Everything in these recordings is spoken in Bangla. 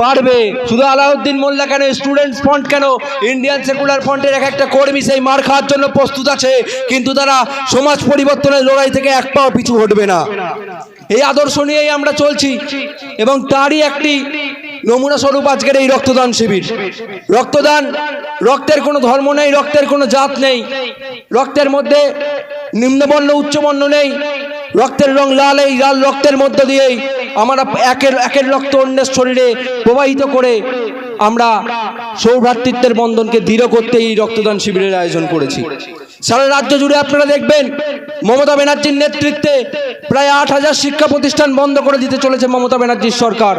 পারবে। শুধু আলাউদ্দিন মোল্লা কেন স্টুডেন্টস ফ্রন্ট কেন? ইন্ডিয়ান সেকুলার ফ্রন্টের এক একটা কর্মী সেই মার খাওয়ার জন্য প্রস্তুত আছে, কিন্তু তারা সমাজ পরিবর্তনের লড়াই থেকে এক পাও পিছু হটবে না। এই আদর্শ নিয়েই আমরা চলছি, এবং তারই একটি নমুনা স্বরূপ আজকের এই রক্তদান শিবির। রক্তদান, রক্তের কোনো ধর্ম নেই, রক্তের কোনো জাত নেই, রক্তের মধ্যে নিম্নবর্ণ, উচ্চবর্ণ নেই, রক্তের রং লাল এই লাল রক্তের মধ্য দিয়েই আমরা একের একের রক্ত অন্যের শরীরে প্রবাহিত করে আমরা সৌভ্রাতৃত্বের বন্ধনকে দৃঢ় করতে এই রক্তদান শিবিরের আয়োজন করেছি। সারা রাজ্য জুড়ে আপনারা দেখবেন, মমতা ব্যানার্জির নেতৃত্বে প্রায় আট হাজার শিক্ষা প্রতিষ্ঠান বন্ধ করে দিতে চলেছে মমতা ব্যানার্জির সরকার।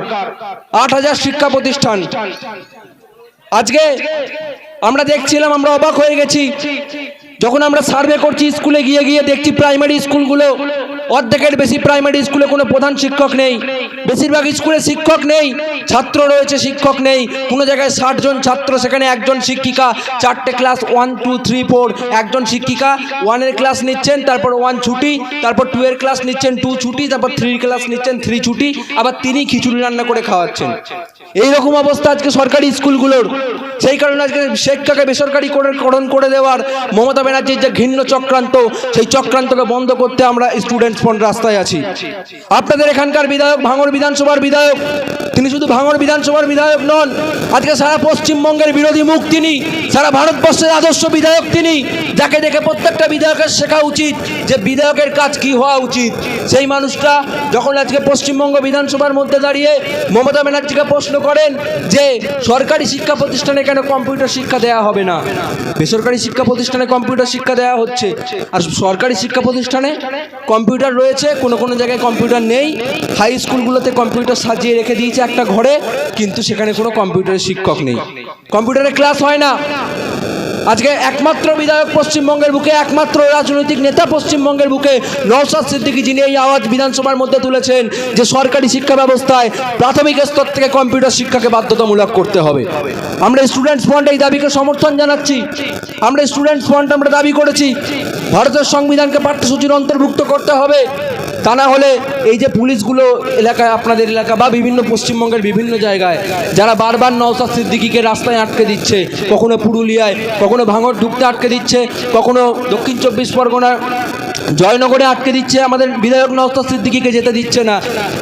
আট হাজার শিক্ষা প্রতিষ্ঠান। আজকে আমরা দেখছিলাম, আমরা অবাক হয়ে গেছি, যখন আমরা সার্ভে করছি স্কুলে গিয়ে গিয়ে দেখছি প্রাইমারি স্কুলগুলো অর্ধেকের বেশি প্রাইমারি স্কুলে কোনো প্রধান শিক্ষক নেই। বেশিরভাগ স্কুলে শিক্ষক নেই, ছাত্র রয়েছে, শিক্ষক নেই। কোনো জায়গায় ষাট জন ছাত্র, সেখানে একজন শিক্ষিকা। চারটে class one two three four একজন শিক্ষিকা। ওয়ানের ক্লাস নিচ্ছেন, তারপর ওয়ান ছুটি, তারপর টু এর ক্লাস নিচ্ছেন টু ছুটি, তারপর থ্রি ক্লাস নিচ্ছেন থ্রি ছুটি। আবার তিনি খিচুড়ি রান্না করে খাওয়াচ্ছেন। এইরকম অবস্থা আজকে সরকারি স্কুলগুলোর। সেই কারণে আজকে শিক্ষাকে বেসরকারি করে করণ করে দেওয়ার মমতা ব্যানার্জির যে ঘৃণ্য চক্রান্ত, সেই চক্রান্তকে বন্ধ করতে আমরা স্টুডেন্টস ফ্রন্ট রাস্তায় আছি। আপনাদের এখানকার বিধায়ক, ভাঙড় বিধানসভার বিধায়ক, তিনি শুধু ভাঙড় বিধানসভার বিধায়ক নন, আজকে সারা পশ্চিমবঙ্গের বিরোধী মুখ তিনি, সারা ভারতবর্ষের আদর্শ বিধায়ক তিনি, যাকে দেখে প্রত্যেকটা বিধায়কের শেখা উচিত যে বিধায়কের কাজ কি হওয়া উচিত। সেই মানুষটা যখন আজকে পশ্চিমবঙ্গ বিধানসভার মধ্যে দাঁড়িয়ে মমতা ব্যানার্জিকে প্রশ্ন করেন যে, সরকারি শিক্ষা প্রতিষ্ঠানে কেন কম্পিউটার শিক্ষা দেওয়া হবে না? বেসরকারি শিক্ষা প্রতিষ্ঠানে কম্পিউটার শিক্ষা দেওয়া হচ্ছে। আর সরকারি শিক্ষা প্রতিষ্ঠানে কম্পিউটার রয়েছে, কোনো কোনো জায়গায় কম্পিউটার নেই। হাই স্কুলগুলোতে কম্পিউটার সাজিয়ে রেখে দিয়েছে একটা ঘরে, কিন্তু সেখানে কোনো কম্পিউটারের শিক্ষক নেই। কম্পিউটারে ক্লাস হয় না। আজকে একমাত্র বিধায়ক পশ্চিমবঙ্গের বুকে, একমাত্র রাজনৈতিক নেতা পশ্চিমবঙ্গের বুকে নওশাদ সিদ্দিকী যিনি এই আওয়াজ বিধানসভার মধ্যে তুলেছেন যে সরকারি শিক্ষা ব্যবস্থায় প্রাথমিক স্তর থেকে কম্পিউটার শিক্ষাকে বাধ্যতামূলক করতে হবে। আমরা স্টুডেন্টস ফ্রন্ট এই দাবিকে সমর্থন জানাচ্ছি। আমরা স্টুডেন্টস ফ্রন্ট আমরা দাবি করেছি। ভারতের সংবিধানকে পাঠ্যসূচির অন্তর্ভুক্ত করতে হবে। তা না হলে এই যে পুলিশগুলো এলাকায়, আপনাদের এলাকা বা বিভিন্ন পশ্চিমবঙ্গের বিভিন্ন জায়গায়, যারা বারবার নওসাদ সিদ্দিকিকে রাস্তায় আটকে দিচ্ছে, কখনো পুরুলিয়ায়, কখনো ভাঙড় ঢুকতে আটকে দিচ্ছে, কখনো দক্ষিণ চব্বিশ পরগনার জয়নগরে আটকে দিচ্ছে, আমাদের বিধায়ক নওসাদ সিদ্দিকিকে যেতে দিচ্ছে না।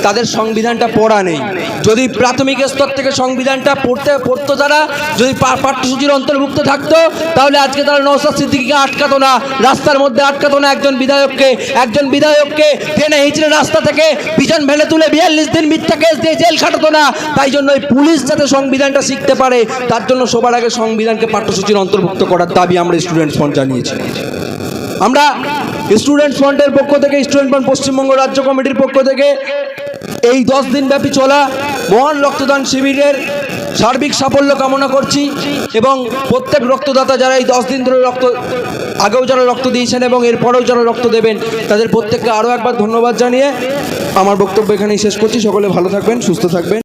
তাদের সংবিধানটা পড়া নেই। যদি প্রাথমিক স্তর থেকে সংবিধানটা পড়তে, পড়তো তারা যদি পাঠ্যসূচির অন্তর্ভুক্ত থাকতো, তাহলে আজকে তারা নওসাদ সিদ্দিকিকে আটকাতো না। রাস্তার মধ্যে আটকাতো না একজন বিধায়ককে। একজন বিধায়ককে টেনে হিচড়ে রাস্তা থেকে পিছন ভেলে তুলে বিয়াল্লিশ দিন মিথ্যা কেস দিয়ে জেল খাটাতো না। তাই জন্য এই পুলিশ যাতে সংবিধানটা শিখতে পারে, তার জন্য সবার আগে সংবিধানকে পাঠ্যসূচির অন্তর্ভুক্ত করার দাবি আমরা স্টুডেন্টস ফ্রন্ট জানিয়েছি। আমরা স্টুডেন্ট ফ্রন্টের পক্ষ থেকে স্টুডেন্ট ফ্রন্ট পশ্চিমবঙ্গ রাজ্য কমিটির পক্ষ থেকে এই দশ দিনব্যাপী চলা মহান রক্তদান শিবিরের সার্বিক সাফল্য কামনা করছি এবং প্রত্যেক রক্তদাতা যারা এই দশ দিন ধরে রক্ত, আগেও যারা রক্ত দিয়েছেন এবং এরপরেও যারা রক্ত দেবেন, তাদের প্রত্যেককে আরও একবার ধন্যবাদ জানিয়ে আমার বক্তব্য এখানেই শেষ করছি। সকলে ভালো থাকবেন, সুস্থ থাকবেন।